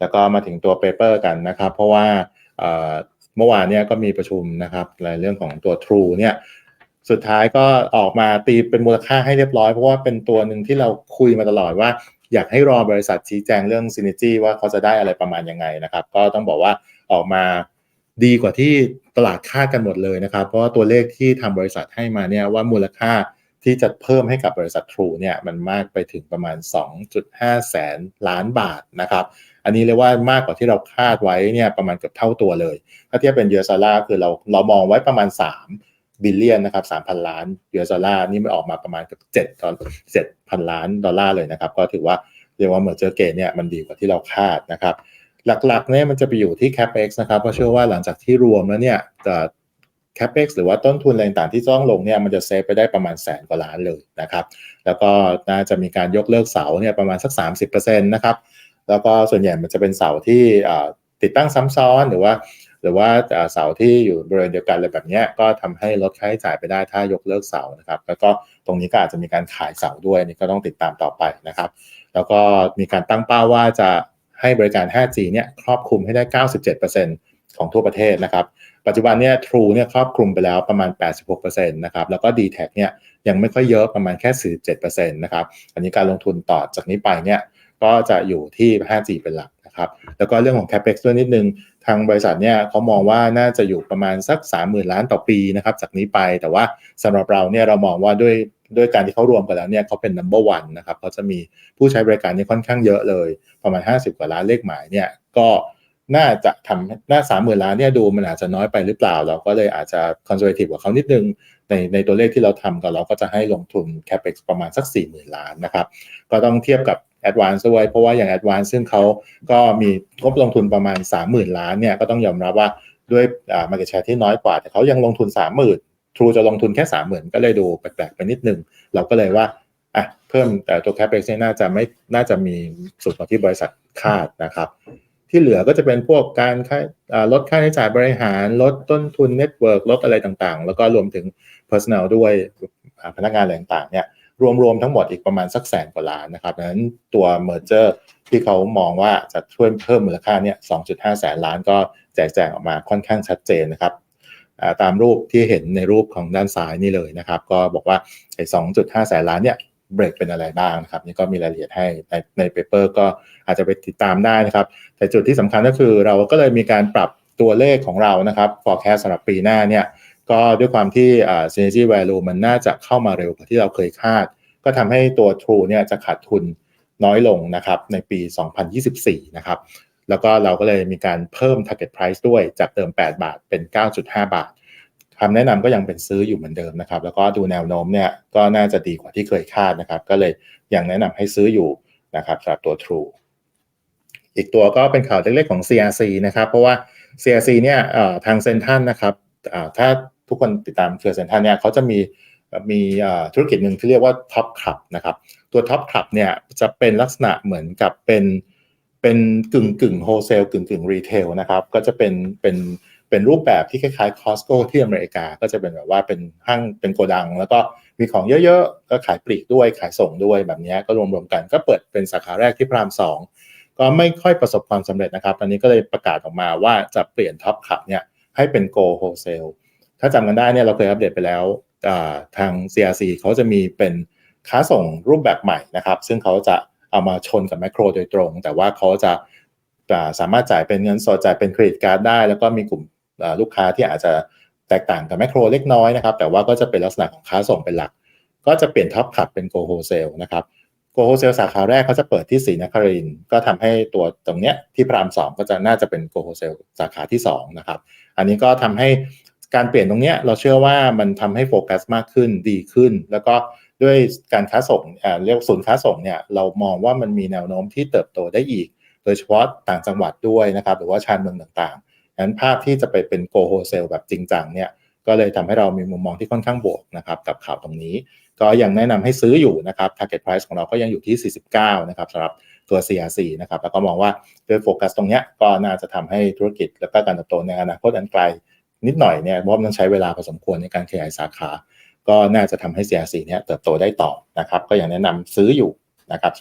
แล้วก็มาถึงตัวเปเปอร์กันนะครับ เพราะว่าเมื่อวานเนี่ยก็มีประชุมนะครับในเรื่องของตัว True เนี่ยสุดท้ายก็ออกมาตีเป็นมูลค่าให้เรียบร้อย เพราะว่าเป็นตัวหนึ่งที่เราคุยมาตลอดว่า อยากให้รอบริษัทชี้แจงเรื่อง Synergy ว่าเขาจะได้อะไรประมาณยังไงนะครับ ก็ต้องบอกว่าออกมาดีกว่าที่ตลาดคาดกันหมดเลยนะครับ เพราะว่าตัวเลขที่ทำบริษัทให้มาเนี่ยว่ามูลค่าที่จะเพิ่มให้กับบริษัท True เนี่ยมันมากไปถึงประมาณ 2.5 แสนล้านบาทนะครับ อันนี้เรียกว่ามากกว่าที่เราคาดไว้เนี่ยประมาณเกือบเท่าตัวเลย ถ้าเทียบเป็นยูเอสดอลลาร์คือเราเรามองไว้ประมาณ 3 บิลเลียนนะครับ3,000ล้านยูเอสดอลลาร์นี่มันออกมาประมาณเกือบ7ตอน7,000ล้านดอลลาร์เลยนะครับ ก็ถือว่าเรียกว่าเมอร์เจอร์เกนเนี่ยมันดีกว่าที่เราคาดนะครับหลักๆเนี่ยมันจะไปอยู่ที่ capex นะครับเพราะเชื่อว่าหลังจากที่รวมแล้วเนี่ยจะ capex หรือว่าต้นทุนอะไรต่างที่ต้องลงเนี่ยมันจะเซฟไปได้ประมาณแสนกว่าล้านเลยนะครับ แล้วก็น่าจะมีการยกเลิกเสาเนี่ยประมาณสัก 30%นะครับ แล้วก็ส่วนใหญ่มันจะเป็นเสาที่ติดตั้งซ้ำซ้อนหรือว่า หรือว่าเสาที่อยู่บริเวณเดียวกันอะไรแบบนี้ก็ทำให้ลดค่าใช้จ่ายไปได้ถ้ายกเลิกเสานะครับ แล้วก็ตรงนี้ก็อาจจะมีการขายเสาด้วยนี่ก็ต้องติดตามต่อไปนะครับ แล้วก็มีการตั้งเป้าว่าจะให้บริการ 5G เนี่ยครอบคลุมให้ได้ 97%ของทั่วประเทศนะครับ ปัจจุบันเนี่ย True เนี่ยครอบคลุมไปแล้วประมาณ 86%นะครับ แล้วก็ d t แทเนี่ยยังไม่ค่อยเยอะประมาณแค่ 47%นะครับ อันนี้การลงทุนต่อจากนี้ไปเนี่ย ก็จะอยู่ที่ 5G เป็นหลักนะครับ แล้วก็เรื่องของ capex ด้วยนิดนึง ทางบริษัทเนี่ยเขามองว่าน่าจะอยู่ประมาณสัก 30,000 ล้านต่อปีนะครับจากนี้ไป แต่ว่าสำหรับเราเนี่ยเรามองว่าด้วยด้วยการที่เขารวมกันแล้วเนี่ยเขาเป็น number one นะครับเขาจะมีผู้ใช้บริการนี่ค่อนข้างเยอะเลย ประมาณ 50 กว่าล้านเลขหมายเนี่ยก็น่าจะทำน่าสามหมื่นล้านเนี่ยดูมันอาจจะน้อยไปหรือเปล่า เราก็เลยอาจจะคอนเซอร์เวทีฟกว่าเขานิดนึง ในในตัวเลขที่เราทำกับเราก็จะให้ลงทุน capex ประมาณสัก 4 0,000 ล้านนะครับ ก็ต้องเทียบกับ Advance ด้วย เพราะว่าอย่าง Advance ซึ่งเขาก็มีงบลงทุนประมาณ 30,000 ล้านเนี่ยก็ต้องยอมรับว่าด้วยอ่า market share ที่น้อยกว่า แต่เขายังลงทุน 30,000 True จะลงทุนแค่30,000 ก็เลยดูแปลกๆไปนิดนึง เราก็เลยว่าอะเพิ่มแต่ตัว capex เนี่ยน่าจะไม่น่าจะมีสุดที่บริษัทคาดนะครับ ที่เหลือก็จะเป็นพวกการลดค่าใช้จ่ายบริหารลดต้นทุนเน็ตเวิร์กลดอะไรต่างๆ แล้วก็รวมถึง Personnel ด้วยพนักงานอะไรต่างๆเนี่ย รวมๆทั้งหมดอีกประมาณสักแสนกว่าล้านนะครับนั้นตัว Merger ที่เขามองว่าจะช่วยเพิ่มมูลค่าเนี่ย 2.5 แสนล้านก็แจกแจงออกมาค่อนข้างชัดเจนนะครับตามรูปที่เห็นในรูปของด้านซ้ายนี่เลยนะครับ ก็บอกว่าไอ้2.5 แสนล้านเนี่ยเบรกเป็นอะไรบ้างนะครับ นี่ก็มีรายละเอียดให้ในในเปเปอร์ก็อาจจะไปติดตามได้นะครับ แต่จุดที่สำคัญก็คือเราก็เลยมีการปรับตัวเลขของเรานะครับ forecast สำหรับปีหน้าเนี่ย ก็ด้วยความที่อ่า synergy value มันน่าจะเข้ามาเร็วกว่าที่เราเคยคาด ก็ทำให้ตัว True เนี่ยจะขาดทุนน้อยลงนะครับในปี 2024 นะครับ แล้วก็เราก็เลยมีการเพิ่ม target price ด้วยจากเดิม 8 บาทเป็น 9.5 บาทคำแนะนำก็ยังเป็นซื้ออยู่เหมือนเดิมนะครับ แล้วก็ดูแนวโน้มเนี่ยก็น่าจะดีกว่าที่เคยคาดนะครับ ก็เลยยังแนะนำให้ซื้ออยู่นะครับสำหรับตัว True อีกตัวก็เป็นข่าวเล็กๆของ CRC นะครับ เพราะว่า CRC เนี่ยทางเซนทันนะครับถ้า ทุกคนติดตามเครือเซนทันเนี่ยเขาจะมีมีธุรกิจหนึ่งที่เรียกว่า Top Club นะครับตัว Top Club เนี่ยจะเป็นลักษณะเหมือนกับเป็นเป็นกึ่งกึ่งโฮเซลกึ่งกึ่งรีเทลนะครับก็จะเป็นเป็นเป็นรูปแบบที่คล้ายๆ Costco ที่อเมริกา ก็จะเป็นแบบว่าเป็นห้างเป็นโกดัง แล้วก็มีของเยอะๆ ก็ขายปลีกด้วยขายส่งด้วยแบบนี้ก็รวมๆกันก็เปิดเป็นสาขาแรกที่พรามสองก็ไม่ค่อยประสบความสำเร็จนะครับ ตอนนี้ก็เลยประกาศออกมาว่าจะเปลี่ยนท็อปขับเนี่ยให้เป็น Go Wholesale ถ้าจำกันได้เนี่ยเราเคยอัปเดตไปแล้วทาง CRC เขาจะมีเป็นค้าส่งรูปแบบใหม่นะครับ ซึ่งเขาจะเอามาชนกับแมคโครโดยตรง แต่ว่าเขาจะสามารถจ่ายเป็นเงินสดจ่ายเป็นเครดิตการ์ดได้ แล้วก็มีกลุ่มลูกค้าที่อาจจะแตกต่างกับแมคโครเล็กน้อยนะครับ แต่ว่าก็จะเป็นลักษณะของค้าส่งเป็นหลัก ก็จะเปลี่ยนท็อปขับเป็นโกโฮเซลนะครับโกโฮเซลสาขาแรกเขาจะเปิดที่ศรีนครินก็ทำให้ตัวตรงเนี้ยที่พรามสองก็จะน่าจะเป็นโกโฮเซลสาขาที่2นะครับ อันนี้ก็ทำให้ การเปลี่ยนตรงนี้เราเชื่อว่ามันทำให้โฟกัสมากขึ้นดีขึ้น แล้วก็ด้วยการค้าส่งเรียกศูนย์ค้าส่งเนี่ยเรามองว่ามันมีแนวโน้มที่เติบโตได้อีก โดยเฉพาะต่างจังหวัดด้วยนะครับหรือว่าชานเมืองต่างๆนั้นภาพที่จะไปเป็นโกโฮเซลแบบจริงจังเนี่ยก็เลยทำให้เรามีมุมมองที่ค่อนข้างบวกนะครับกับข่าวตรงนี้ ก็ยังแนะนำให้ซื้ออยู่นะครับ target price ของเราก็ยังอยู่ที่ 49 นะครับสำหรับตัว CRC นะครับแล้วก็มองว่าด้วยโฟกัสตรงนี้ก็น่าจะทำให้ธุรกิจ และก็การเติบโตในอนาคตอันไกล นิดหน่อยเนี่ยเพราะมันต้องใช้เวลาพอสมควรในการขยายสาขา ก็น่าจะทำให้ CRC เนี่ยเติบโตได้ต่อนะครับ ก็ยังแนะนำซื้ออยู่นะครับ